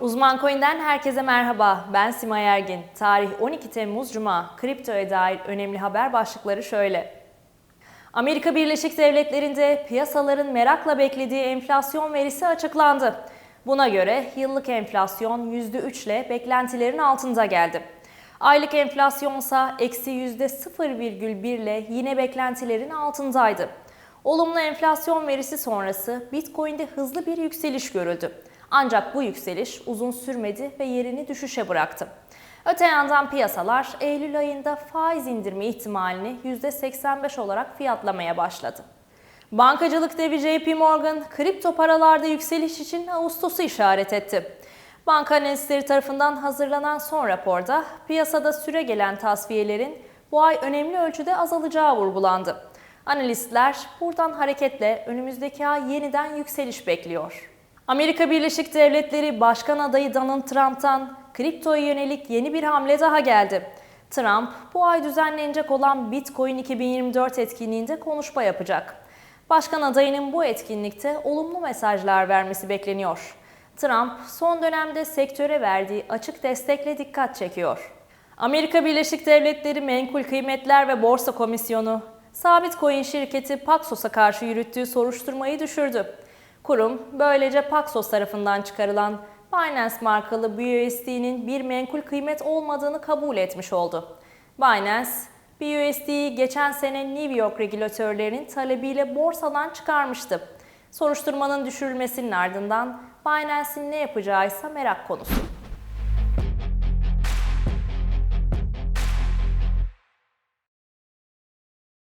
Uzman Coin'den herkese merhaba. Ben Simay Ergin. Tarih 12 Temmuz Cuma. Kriptoya dair önemli haber başlıkları şöyle. Amerika Birleşik Devletleri'nde piyasaların merakla beklediği enflasyon verisi açıklandı. Buna göre yıllık enflasyon %3 ile beklentilerin altında geldi. Aylık enflasyonsa eksi %0,1 ile yine beklentilerin altındaydı. Olumlu enflasyon verisi sonrası Bitcoin'de hızlı bir yükseliş görüldü. Ancak bu yükseliş uzun sürmedi ve yerini düşüşe bıraktı. Öte yandan piyasalar Eylül ayında faiz indirme ihtimalini %85 olarak fiyatlamaya başladı. Bankacılık devi JP Morgan, kripto paralarda yükseliş için Ağustos'u işaret etti. Banka analistleri tarafından hazırlanan son raporda piyasada süre gelen tasfiyelerin bu ay önemli ölçüde azalacağı vurgulandı. Analistler buradan hareketle önümüzdeki ay yeniden yükseliş bekliyor. Amerika Birleşik Devletleri Başkan adayı Donald Trump'tan kriptoya yönelik yeni bir hamle daha geldi. Trump bu ay düzenlenecek olan Bitcoin 2024 etkinliğinde konuşma yapacak. Başkan adayının bu etkinlikte olumlu mesajlar vermesi bekleniyor. Trump son dönemde sektöre verdiği açık destekle dikkat çekiyor. Amerika Birleşik Devletleri Menkul Kıymetler ve Borsa Komisyonu, sabit coin şirketi Paxos'a karşı yürüttüğü soruşturmayı düşürdü. Kurum böylece Paxos tarafından çıkarılan Binance markalı BUSD'nin bir menkul kıymet olmadığını kabul etmiş oldu. Binance, BUSD'yi geçen sene New York regülatörlerinin talebiyle borsadan çıkarmıştı. Soruşturmanın düşürülmesinin ardından Binance'in ne yapacağı ise merak konusu.